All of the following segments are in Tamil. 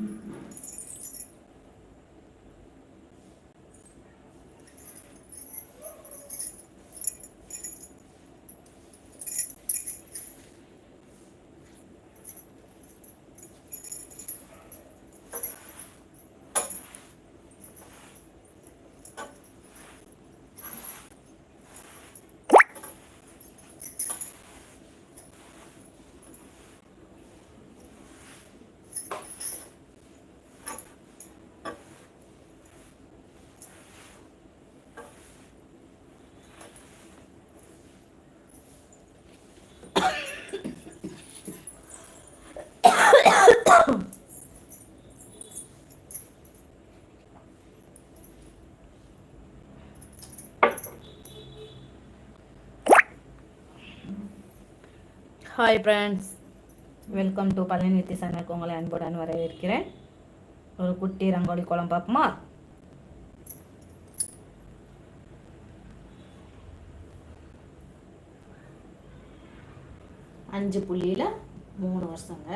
Mm-hmm. Hi friends welcome to பழனித்தி சமையலுக்கு உங்களை அன்புடன் வரவேற்கிறேன். ஒரு குட்டி ரங்கோலி குழம்பு பார்ப்போமா? அஞ்சு புள்ளியில் மூணு வருஷங்க.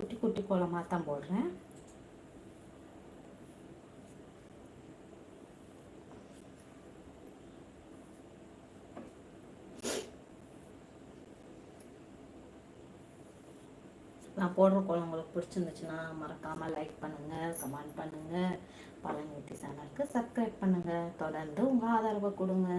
குட்டி குட்டி கோலமாக தான் போடுறேன். நான் போடுற கோலம் உங்களுக்கு பிடிச்சிருந்துச்சுன்னா மறக்காமல் லைக் பண்ணுங்கள் கமெண்ட் பண்ணுங்கள் பழனிவெட்டி சேனலுக்கு சப்ஸ்கிரைப் பண்ணுங்கள் தொடர்ந்து உங்கள் ஆதரவை கொடுங்க.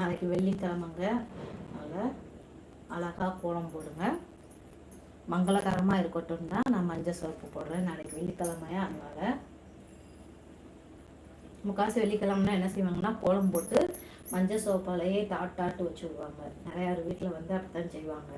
நாளைக்கு வெள்ளிக்கிழமைங்க. அதனால் அழகாக கோலம் போடுங்க. மங்களகரமாக இருக்கட்டும் தான் நான் மஞ்சள் சோப்பு போடுறேன் நாளைக்கு வெள்ளிக்கிழமையா. அதனால் முக்காசு வெள்ளிக்கிழமைனா என்ன செய்வாங்கன்னா கோலம் போட்டு மஞ்சள் சோப்பாலேயே தாட்டாட்டு வச்சு விடுவாங்க நிறையா வீட்டில் வந்து அப்படித்தான் செய்வாங்க.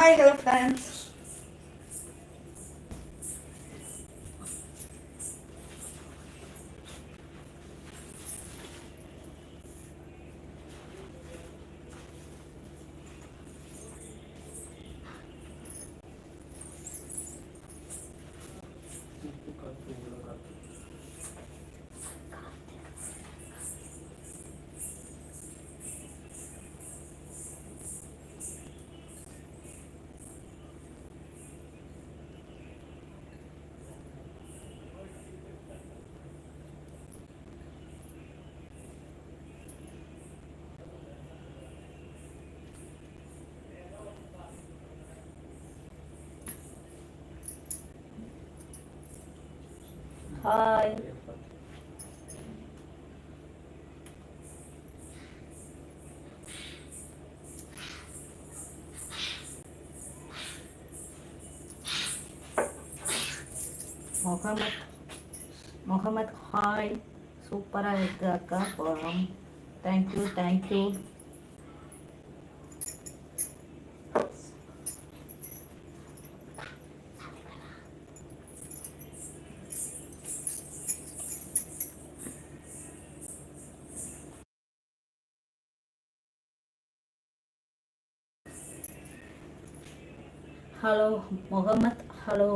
Hi, hello friends. Hi Muhammad Muhammad hi சூப்பராக இருக்கு அக்கா போகிறோம் thank you thank you hello Mohammed hello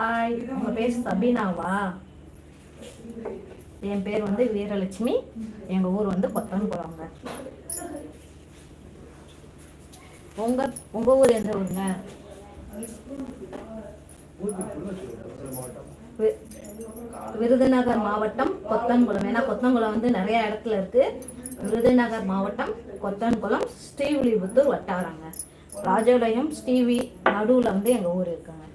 hi உங்கள் பேர் சபீனாவா? என் பேர் வந்து வீரலட்சுமி. எங்கள் ஊர் வந்து கொத்தன்குளங்க உங்கள் உங்கள் ஊர் எந்த ஊருங்க? வி- விருதுநகர் மாவட்டம் கொத்தன்குளம் ஏன்னா கொத்தன்குளம் வந்து நிறைய இடத்துல இருக்கு. விருதுநகர் மாவட்டம் கொத்தன்குளம் ஸ்ரீவில்லிபுத்தூர் வட்டாரங்க. ராஜோலயம் ஸ்ரீவி நடுவில் வந்து எங்கள் ஊர் இருக்குங்க.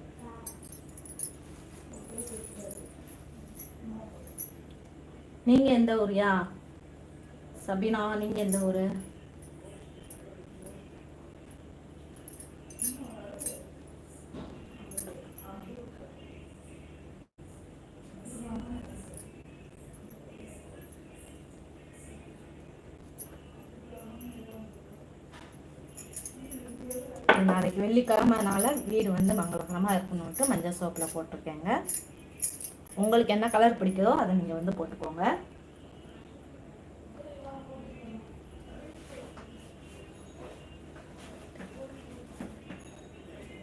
நீங்க எந்த ஊர்யா? சபினா நீங்க எந்த ஊரு? நாளைக்கு வெள்ளிக்கிழமைனால வீடு வந்து மங்களகரமாக இருக்கணும்ட்டு மஞ்சள் சோப்பில் போட்டிருக்கேங்க. உங்களுக்கு என்ன கலர் பிடிக்குதோ அதை நீங்கள் வந்து போட்டுக்கோங்க.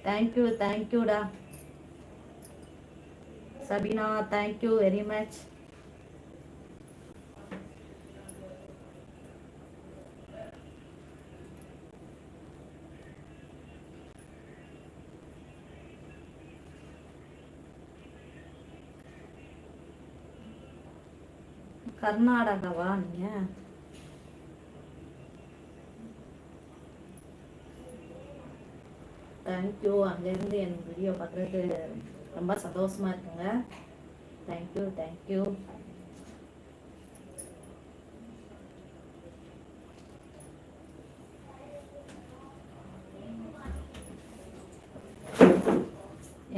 Thank you தேங்க்யூடா Sabina thank you very much கர்நாடகாவா நீங்க? தேங்க்யூ அங்கேருந்து என் வீடியோ பார்க்குறது ரொம்ப சந்தோஷமா இருக்குங்க. தேங்க்யூ தேங்க்யூ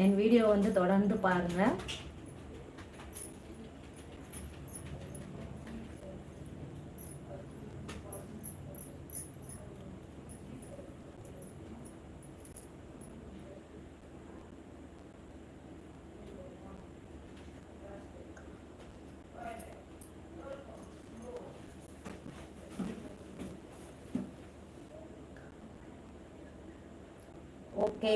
என் வீடியோ வந்து தொடர்ந்து பாருங்கள் ஓகே.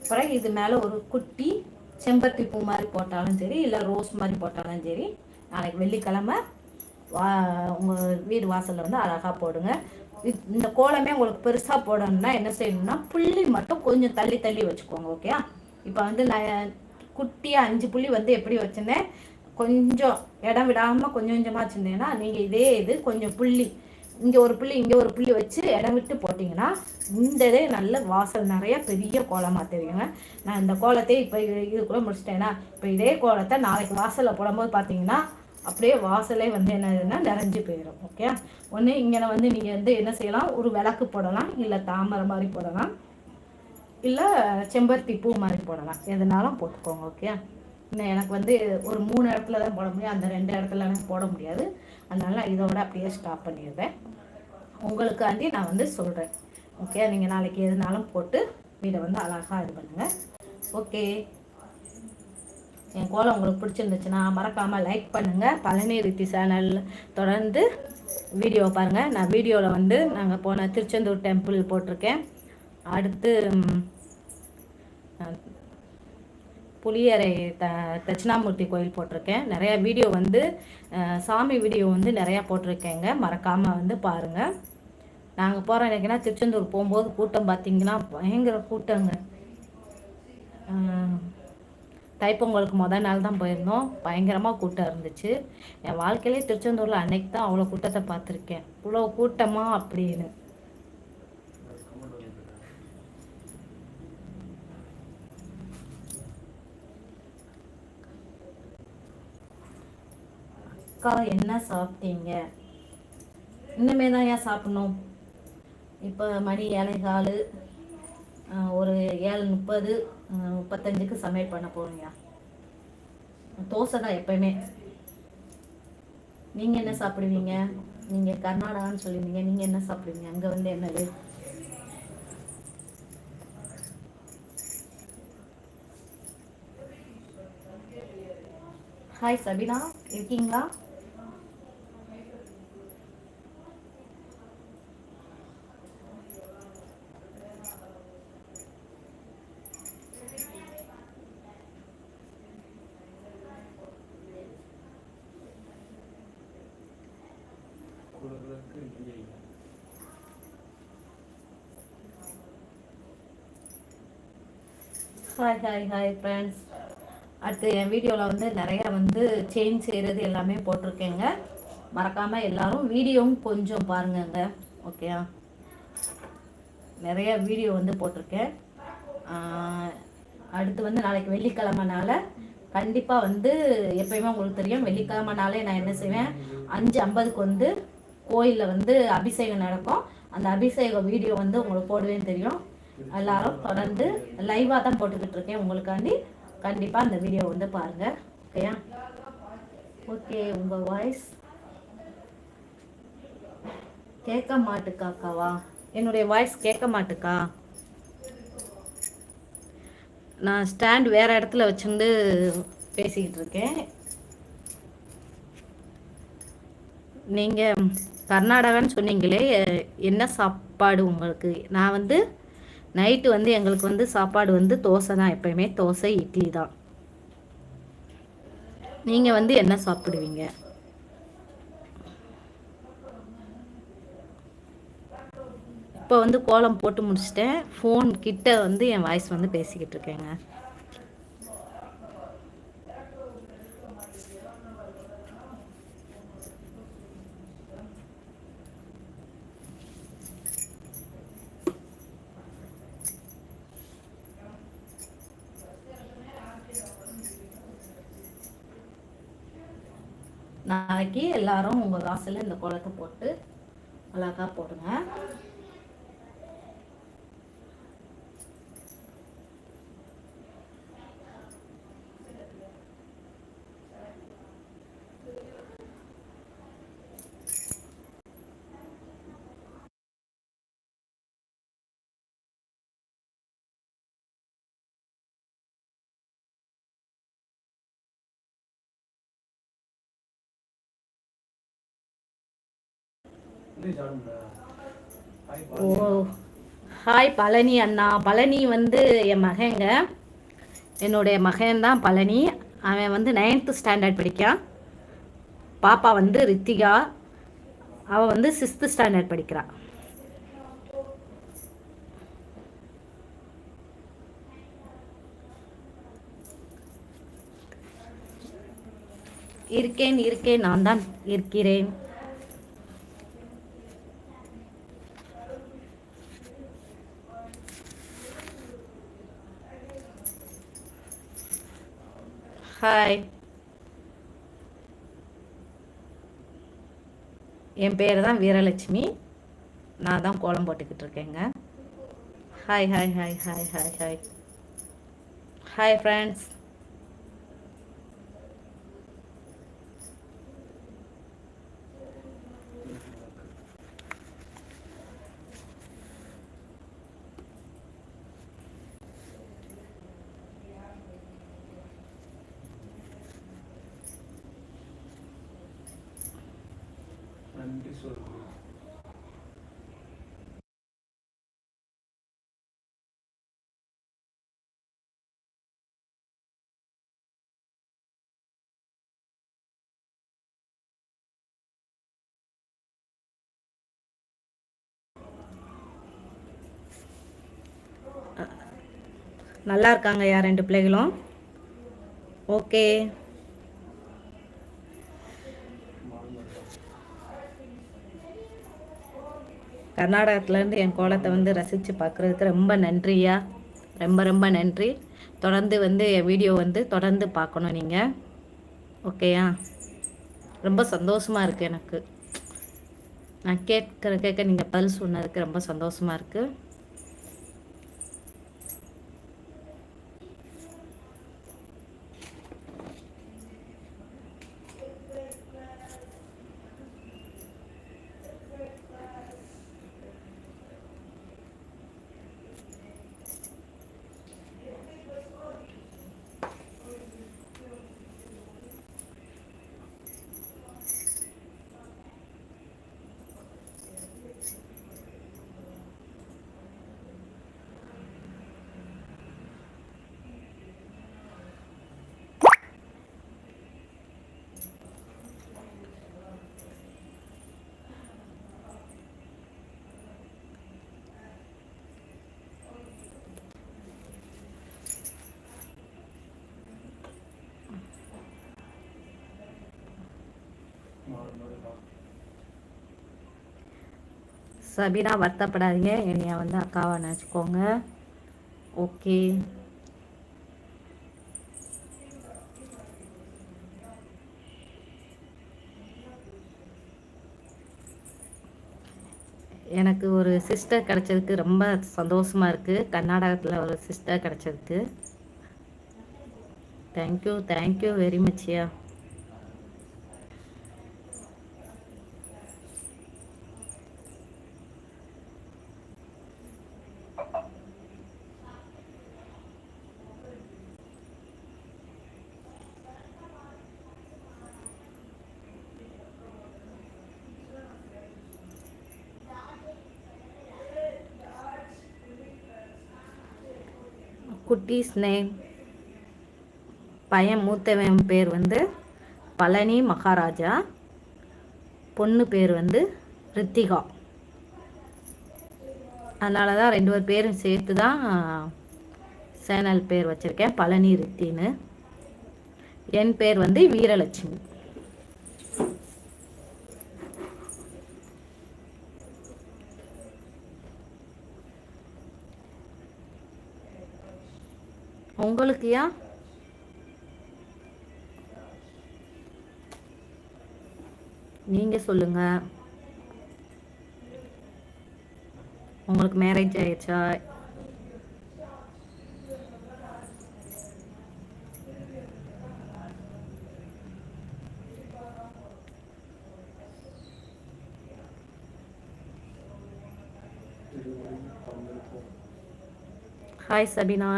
அப்புறம் இது மேலே ஒரு குட்டி செம்பருத்தி பூ மாதிரி போட்டாலும் சரி இல்லை ரோஸ் மாதிரி போட்டாலும் சரி நாளைக்கு வெள்ளிக்கிழமை வா உங்கள் வீடு வாசலில் வந்து அழகாக போடுங்க. இந்த கோலமே உங்களுக்கு பெருசாக போடணும்னா என்ன செய்யணும்னா புள்ளி மட்டும் கொஞ்சம் தள்ளி தள்ளி வச்சுக்கோங்க ஓகே இப்போ வந்து நான் குட்டியாக அஞ்சு புள்ளி வந்து எப்படி வச்சுனேன் கொஞ்சம் இடம் விடாமல் கொஞ்சம் கொஞ்சமாக வச்சுருந்தேன்னா நீங்கள் இதே இது கொஞ்சம் புள்ளி இங்கே ஒரு புள்ளி இங்கே ஒரு புள்ளி வச்சு இடம் விட்டு போட்டிங்கன்னா இந்த இதே நல்ல வாசல் நிறைய பெரிய கோலமாக தெரியுங்க. நான் இந்த கோலத்தை இப்போ இதுக்குள்ளே முடிச்சிட்டேன்னா இப்போ இதே கோலத்தை நாளைக்கு வாசலில் போடும்போது பார்த்தீங்கன்னா அப்படியே வாசலே வந்து என்னதுன்னா நிறைஞ்சு போயிடும் ஓகே ஒன்று இங்கே வந்து நீங்கள் வந்து என்ன செய்யலாம்? ஒரு விளக்கு போடலாம். இல்லை தாமரை மாதிரி போடலாம். இல்லை செம்பருத்தி பூ மாதிரி போடலாம். எதுனாலும் போட்டுக்கோங்க. ஓகே இன்னும் எனக்கு வந்து ஒரு மூணு இடத்துல தான் போட முடியும். அந்த ரெண்டு இடத்துல எனக்கு போட முடியாது. அதனால நான் இதோட அப்படியே ஸ்டாப் பண்ணிடுவேன் உங்களுக்காண்டி நான் வந்து சொல்கிறேன் ஓகே நீங்கள் நாளைக்கு எதுனாலும் போட்டு வீடை வந்து அழகாக இது பண்ணுங்கள் ஓகே என் கோலம் உங்களுக்கு பிடிச்சிருந்துச்சுன்னா மறக்காமல் லைக் பண்ணுங்கள் பழனி ரித்தி சேனல் தொடர்ந்து வீடியோவை பாருங்கள் நான் வீடியோவில் வந்து நாங்கள் போன திருச்செந்தூர் டெம்பிள் போட்டிருக்கேன். அடுத்து புளியரை த தட்சிணாமூர்த்தி கோயில் போட்டிருக்கேன். நிறையா வீடியோ வந்து சாமி வீடியோ வந்து நிறையா போட்டிருக்கேங்க. மறக்காமல் வந்து பாருங்கள் நாங்கள் போகிறோம் எனக்குன்னா திருச்செந்தூர் போகும்போது கூட்டம் பார்த்தீங்கன்னா பயங்கர கூட்டங்க. தைப்பொங்கலுக்கு மொதல் நாள் தான் போயிருந்தோம். பயங்கரமாக கூட்டம் இருந்துச்சு. என் வாழ்க்கையிலே திருச்செந்தூரில் அன்னைக்கு தான் அவ்வளோ கூட்டத்தை பார்த்துருக்கேன். இவ்வளோ கூட்டமாக அப்படின்னு. அக்கா என்ன சாப்பிட்டீங்க? இன்னுமே தான் ஏன் சாப்பிடணும்? இப்போ மணி ஏழை கால் ஒரு ஏழு முப்பது முப்பத்தஞ்சுக்கு சமையல் பண்ண போகிறீங்க தோசை தான் எப்பயுமே. நீங்கள் என்ன சாப்பிடுவீங்க? நீங்கள் கர்நாடகான்னு சொல்லியிருந்தீங்க நீங்கள் என்ன சாப்பிடுவீங்க? அங்கே வந்து என்னது? ஹாய் சபினா. இருக்கீங்களா? ஹாய் ஹாய் ஹாய் ஃப்ரெண்ட்ஸ் அடுத்து என் வீடியோவில் வந்து நிறையா வந்து சேஞ்ச் செய்கிறது எல்லாமே போட்டிருக்கேங்க. மறக்காமல் எல்லாரும் வீடியோவும் கொஞ்சம் பாருங்கங்க. ஓகே நிறைய வீடியோ வந்து போட்டிருக்கேன். அடுத்து வந்து நாளைக்கு வெள்ளிக்கிழமைனால கண்டிப்பாக வந்து எப்பயுமே உங்களுக்கு தெரியும். வெள்ளிக்கிழமைனாலே நான் என்ன செய்வேன்? அஞ்சு ஐம்பதுக்கு வந்து கோயிலில் வந்து அபிஷேகம் நடக்கும். அந்த அபிஷேக வீடியோ வந்து உங்களுக்கு போடுவேன்னு தெரியும். எல்லாரும் தொடர்ந்து லைவாக தான் போட்டுக்கிட்டு இருக்கேன். உங்களுக்காண்டி கண்டிப்பாக அந்த வீடியோ வந்து பாருங்கள் ஓகேயா ஓகே உங்கள் வாய்ஸ் கேட்க மாட்டுக்காக்காவா? என்னுடைய வாய்ஸ் கேட்க மாட்டுக்கா? நான் ஸ்டாண்ட் வேற இடத்துல வச்சுருந்து பேசிக்கிட்டு இருக்கேன். நீங்கள் கர்நாடகான்னு சொன்னீங்களே என்ன சாப்பாடு உங்களுக்கு? நான் வந்து நைட்டு வந்து எங்களுக்கு வந்து சாப்பாடு வந்து தோசை தான் எப்பயுமே தோசை இட்லி தான். நீங்கள் வந்து என்ன சாப்பிடுவீங்க? இப்போ வந்து கோலம் போட்டு முடிச்சிட்டேன். ஃபோன் கிட்ட வந்து என் வாய்ஸ் வந்து பேசிக்கிட்டு இருக்கேங்க. நாளைக்கு எல்லாரும் உங்கள் காசில் இந்த குளத்தை போட்டு அழகா போடுங்க. ஓ ஹாய் பழனி அண்ணா. பழனி வந்து என் மகங்க என்னுடைய மகன் தான் பழனி. அவன் வந்து நைன்த்து ஸ்டாண்டர்ட் படிக்கான் பாப்பா வந்து ரித்திகா. அவள் வந்து சிக்ஸ்த்து ஸ்டாண்டர்ட் படிக்கிறாள் இருக்கேன் இருக்கேன். நான் தான் இருக்கிறேன். ஹாய் என் பேர் தான் வீரலட்சுமி. நான் தான் கோலம் போட்டுக்கிட்டு இருக்கேங்க. Hi hi hi hi hi hi hi friends நன்றி சொல்கிறேன் நல்லா இருக்காங்க யார் ரெண்டு பிள்ளைகளும்? ஓகே. கர்நாடகத்துலேருந்து என் கோலத்தை வந்து ரசித்து பார்க்குறதுக்கு ரொம்ப நன்றியா? ரொம்ப ரொம்ப நன்றி. தொடர்ந்து வந்து என் வீடியோ வந்து தொடர்ந்து பார்க்கணும் நீங்கள் ஓகேயா? ரொம்ப சந்தோஷமாக இருக்குது எனக்கு. நான் கேட்குற கேட்க நீங்கள் பதில் சொன்னதுக்கு ரொம்ப சந்தோஷமாக இருக்குது சபினா வருத்தப்படாதீங்க. என்னைய வந்து அக்காவை நினச்சிக்கோங்க. ஓகே. எனக்கு ஒரு சிஸ்டர் கிடச்சதுக்கு ரொம்ப சந்தோஷமாக இருக்குது கர்நாடகத்தில் ஒரு sister கிடச்சதுக்கு. Thank you thank you very மச்யா குட்டீஸ் நேம். பையன் மூத்தவன் பேர் வந்து பழனி மகாராஜா. பொண்ணு பேர் வந்து ரித்திகா. அதனால தான் ரெண்டு பேர் பேரும் சேர்த்து தான் சேனல் பேர் வச்சுருக்கேன் பழனி ரித்தின்னு. என் பேர் வந்து வீரலட்சுமி. உங்களுக்கு யா? நீங்க சொல்லுங்க. உங்களுக்கு மேரேஜ் ஆயிடுச்சா? Hi Sabina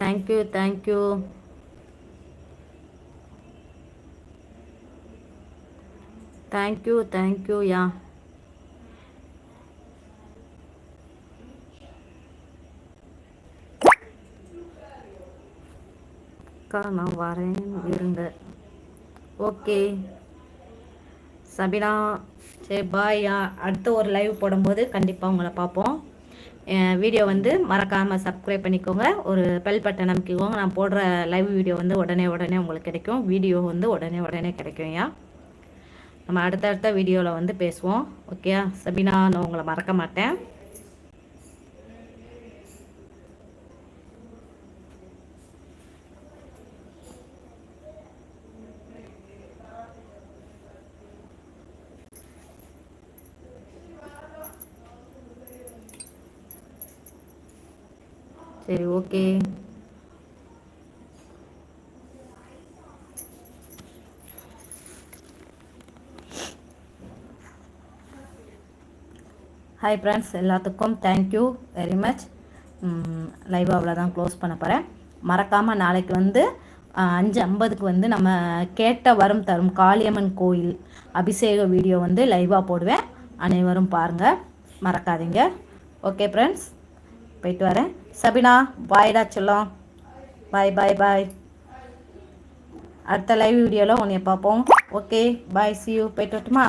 thank you thank you thank you thank you யா அக்கா நான் வரேன் இருங்க. ஓகே சபினா சரி பாய் அடுத்த ஒரு லைவ் போடும்போது கண்டிப்பாக உங்களை பார்ப்போம். வீடியோ வந்து மறக்காமல் சப்ஸ்கிரைப் பண்ணிக்கோங்க. ஒரு பெல் பட்டன் அமைக்கிக்கோங்க. நான் போடுற லைவ் வீடியோ வந்து உடனே உடனே உங்களுக்கு கிடைக்கும். வீடியோ வந்து உடனே உடனே கிடைக்கும் யா நம்ம அடுத்தடுத்த வீடியோவில் வந்து பேசுவோம். ஓகே சபினா நான் உங்களை மறக்க மாட்டேன். சரி ஓகே ஹாய் ஃப்ரெண்ட்ஸ் எல்லாத்துக்கும் thank you very much live அவ்வளோதான் க்ளோஸ் பண்ண போகிறேன் மறக்காமல் நாளைக்கு வந்து அஞ்சு ஐம்பதுக்கு வந்து நம்ம கேட்ட வரம் தரும் காளியம்மன் கோயில் அபிஷேக வீடியோ வந்து லைவாக போடுவேன். அனைவரும் பாருங்கள் மறக்காதீங்க. ஓகே ஃப்ரெண்ட்ஸ் போயிட்டு வரேன். சபினா பாய்டா சொல்லும். பாய் பாய் பாய். அடுத்த லைவ் வீடியோவில் உன்னைய பார்ப்போம். ஓகே பாய் சி யூ போயிட்டு வரட்டுமா?